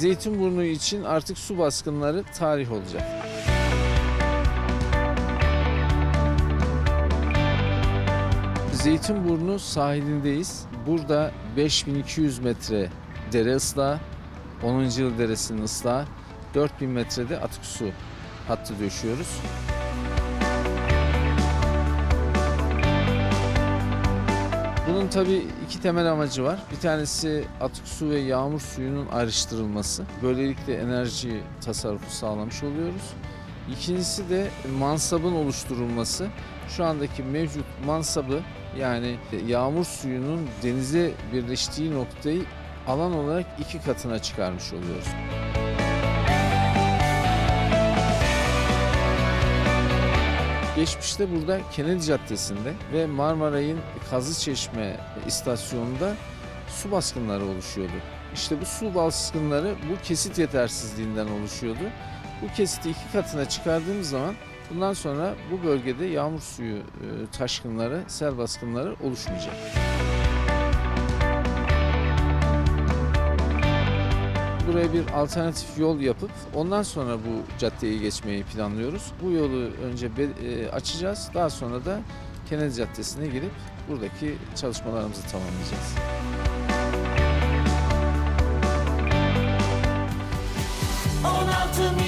Zeytinburnu için artık su baskınları tarih olacak. Zeytinburnu sahilindeyiz. Burada 5200 metre dere ıslahı, 10. yıl deresinin ıslahı, 4000 metrede atık su hattı döşüyoruz. Bunun tabii iki temel amacı var. Bir tanesi atık su ve yağmur suyunun ayrıştırılması. Böylelikle enerji tasarrufu sağlamış oluyoruz. İkincisi de mansabın oluşturulması. Şu andaki mevcut mansabı yani yağmur suyunun denize birleştiği noktayı alan olarak iki katına çıkarmış oluyoruz. Geçmişte burada Kennedy Caddesi'nde ve Marmaray'ın Kazlıçeşme istasyonunda su baskınları oluşuyordu. İşte bu su baskınları bu kesit yetersizliğinden oluşuyordu. Bu kesiti iki katına çıkardığımız zaman bundan sonra bu bölgede yağmur suyu e, taşkınları, sel baskınları oluşmayacak. buraya bir alternatif yol yapıp ondan sonra bu caddeyi geçmeyi planlıyoruz. Bu yolu önce e, açacağız. Daha sonra da Kennedy Caddesi'ne girip buradaki çalışmalarımızı tamamlayacağız. Müzik